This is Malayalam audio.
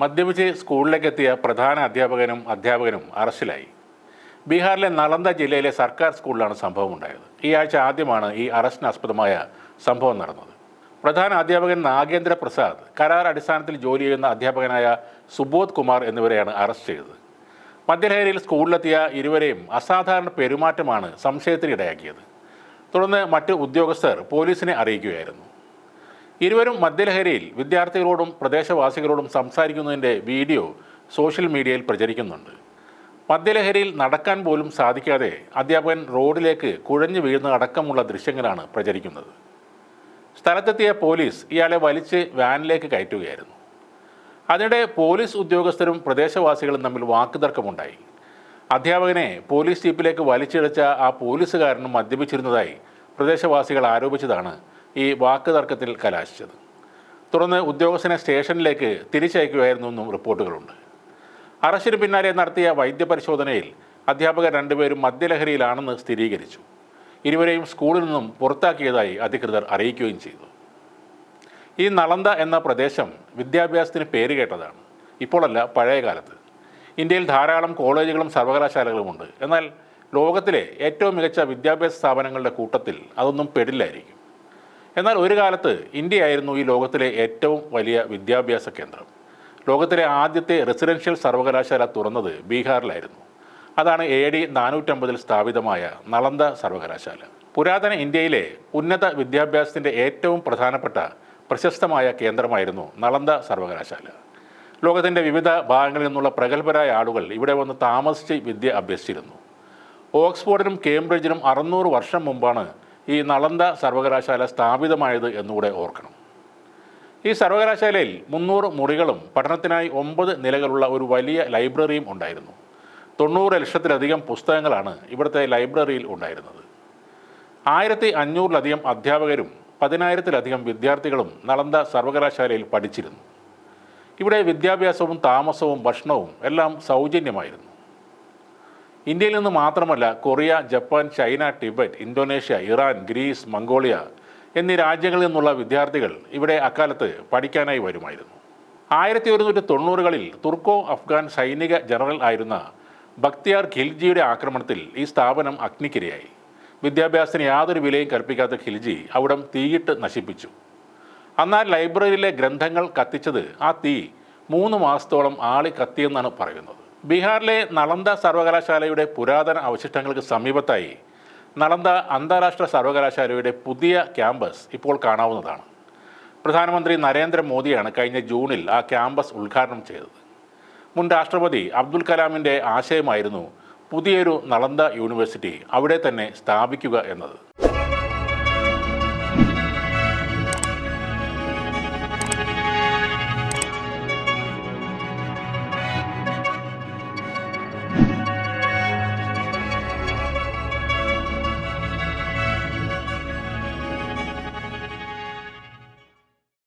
മദ്യപിച്ച് സ്കൂളിലേക്ക് എത്തിയ പ്രധാന അധ്യാപകനും അധ്യാപകനും അറസ്റ്റിലായി. ബീഹാറിലെ നളന്ദ ജില്ലയിലെ സർക്കാർ സ്കൂളിലാണ് സംഭവം ഉണ്ടായത് ഈ ആഴ്ച ആദ്യമാണ് ഈ അറസ്റ്റിനാസ്പദമായ സംഭവം നടന്നത്. പ്രധാന അധ്യാപകൻ നാഗേന്ദ്ര പ്രസാദ് കരാർ അടിസ്ഥാനത്തിൽ ജോലി ചെയ്യുന്ന അധ്യാപകനായ സുബോധ് കുമാർ എന്നിവരെയാണ് അറസ്റ്റ് ചെയ്തത്. മദ്യലഹരിയിൽ സ്കൂളിലെത്തിയ ഇരുവരെയും അസാധാരണ പെരുമാറ്റമാണ് സംശയത്തിനിടയാക്കിയത്. തുടർന്ന് മറ്റ് ഉദ്യോഗസ്ഥർ പോലീസിനെ അറിയിക്കുകയായിരുന്നു. ഇരുവരും മദ്യലഹരിയിൽ വിദ്യാർത്ഥികളോടും പ്രദേശവാസികളോടും സംസാരിക്കുന്നതിന്റെ വീഡിയോ സോഷ്യൽ മീഡിയയിൽ പ്രചരിക്കുന്നുണ്ട്. മദ്യലഹരിയിൽ നടക്കാൻ പോലും സാധിക്കാതെ അധ്യാപകൻ റോഡിലേക്ക് കുഴഞ്ഞു വീഴുന്ന അടക്കമുള്ള ദൃശ്യങ്ങളാണ് പ്രചരിക്കുന്നത്. സ്ഥലത്തെത്തിയ പോലീസ് ഇയാളെ വലിച്ച് വാനിലേക്ക് കയറ്റുകയായിരുന്നു. അതിനിടെ പോലീസ് ഉദ്യോഗസ്ഥരും പ്രദേശവാസികളും തമ്മിൽ വാക്കുതർക്കമുണ്ടായി. അധ്യാപകനെ പോലീസ് ജീപ്പിലേക്ക് വലിച്ചിഴച്ച ആ പോലീസുകാരനും മദ്യപിച്ചിരുന്നതായി പ്രദേശവാസികൾ ആരോപിച്ചതാണ് ഈ വാക്ക് തർക്കത്തിൽ കലാശിച്ചത്. തുടർന്ന് ഉദ്യോഗസ്ഥനെ സ്റ്റേഷനിലേക്ക് തിരിച്ചയക്കുകയായിരുന്നു എന്നും റിപ്പോർട്ടുകളുണ്ട്. അറസ്റ്റിന് പിന്നാലെ നടത്തിയ വൈദ്യപരിശോധനയിൽ അധ്യാപകർ രണ്ടുപേരും മദ്യലഹരിയിലാണെന്ന് സ്ഥിരീകരിച്ചു. ഇരുവരെയും സ്കൂളിൽ നിന്നും പുറത്താക്കിയതായി അധികൃതർ അറിയിക്കുകയും ചെയ്തു. ഈ നളന്ത എന്ന പ്രദേശം വിദ്യാഭ്യാസത്തിന് പേരുകേട്ടതാണ് ഇപ്പോഴല്ല പഴയ കാലത്ത്. ഇന്ത്യയിൽ ധാരാളം കോളേജുകളും സർവകലാശാലകളുമുണ്ട് എന്നാൽ ലോകത്തിലെ ഏറ്റവും മികച്ച വിദ്യാഭ്യാസ സ്ഥാപനങ്ങളുടെ കൂട്ടത്തിൽ അതൊന്നും പെടില്ലായിരിക്കും. എന്നാൽ ഒരു കാലത്ത് ഇന്ത്യയായിരുന്നു ഈ ലോകത്തിലെ ഏറ്റവും വലിയ വിദ്യാഭ്യാസ കേന്ദ്രം. ലോകത്തിലെ ആദ്യത്തെ റെസിഡൻഷ്യൽ സർവകലാശാല തുറന്നത് ബീഹാറിലായിരുന്നു. അതാണ് എ ഡി നാനൂറ്റമ്പതിൽ സ്ഥാപിതമായ നളന്ദ സർവകലാശാല. പുരാതന ഇന്ത്യയിലെ ഉന്നത വിദ്യാഭ്യാസത്തിന്റെ ഏറ്റവും പ്രധാനപ്പെട്ട പ്രശസ്തമായ കേന്ദ്രമായിരുന്നു നളന്ദ സർവകലാശാല. ലോകത്തിന്റെ വിവിധ ഭാഗങ്ങളിൽ നിന്നുള്ള പ്രഗത്ഭരായ ആളുകൾ ഇവിടെ വന്ന് താമസിച്ച് വിദ്യ അഭ്യസിച്ചിരുന്നു. ഓക്സ്ഫോർഡിനും കേംബ്രിഡ്ജിനും അറുന്നൂറ് വർഷം മുമ്പാണ് ഈ നളന്ദ സർവകലാശാല സ്ഥാപിതമായത് എന്നുകൂടെ ഓർക്കണം. ഈ സർവകലാശാലയിൽ മുന്നൂറ് മുറികളും പഠനത്തിനായി ഒമ്പത് നിലകളുള്ള ഒരു വലിയ ലൈബ്രറിയും ഉണ്ടായിരുന്നു. തൊണ്ണൂറ് ലക്ഷത്തിലധികം പുസ്തകങ്ങളാണ് ഇവിടുത്തെ ലൈബ്രറിയിൽ ഉണ്ടായിരുന്നത്. ആയിരത്തി അഞ്ഞൂറിലധികം അധ്യാപകരും പതിനായിരത്തിലധികം വിദ്യാർത്ഥികളും നളന്ദ സർവകലാശാലയിൽ പഠിച്ചിരുന്നു. ഇവിടെ വിദ്യാഭ്യാസവും താമസവും ഭക്ഷണവും എല്ലാം സൗജന്യമായിരുന്നു. ഇന്ത്യയിൽ നിന്ന് മാത്രമല്ല Korea Japan China Tibet Indonesia Iran Greece Mongolia എന്നീ രാജ്യങ്ങളിൽ നിന്നുള്ള വിദ്യാർത്ഥികൾ ഇവിടെ അക്കാലത്ത് പഠിക്കാനായി വരുമായിരുന്നു. ആയിരത്തി ഒരുന്നൂറ്റി തൊണ്ണൂറുകളിൽ തുർക്കോ അഫ്ഗാൻ സൈനിക ജനറൽ ആയിരുന്ന ബക്തിയാർ ഖിൽജിയുടെ ആക്രമണത്തിൽ ഈ സ്ഥാപനം അഗ്നിക്കിരയായി. വിദ്യാഭ്യാസത്തിന് യാതൊരു വിലയും കൽപ്പിക്കാത്ത ഖിൽജി അവിടം തീയിട്ട് നശിപ്പിച്ചു. എന്നാൽ ലൈബ്രറിയിലെ ഗ്രന്ഥങ്ങൾ കത്തിച്ചത് ആ തീ മൂന്ന് മാസത്തോളം ആളി കത്തിയെന്നാണ് പറയുന്നത്. ബീഹാറിലെ നളന്ദ സർവകലാശാലയുടെ പുരാതന അവശിഷ്ടങ്ങൾക്ക് സമീപത്തായി നളന്ദ അന്താരാഷ്ട്ര സർവകലാശാലയുടെ പുതിയ ക്യാമ്പസ് ഇപ്പോൾ കാണാവുന്നതാണ്. പ്രധാനമന്ത്രി നരേന്ദ്രമോദിയാണ് കഴിഞ്ഞ ജൂണിൽ ആ ക്യാമ്പസ് ഉദ്ഘാടനം ചെയ്തത്. മുൻ രാഷ്ട്രപതി അബ്ദുൽ കലാമിന്റെ ആശയമായിരുന്നു പുതിയൊരു നളന്ദ യൂണിവേഴ്സിറ്റി അവിടെ തന്നെ സ്ഥാപിക്കുക എന്നത്.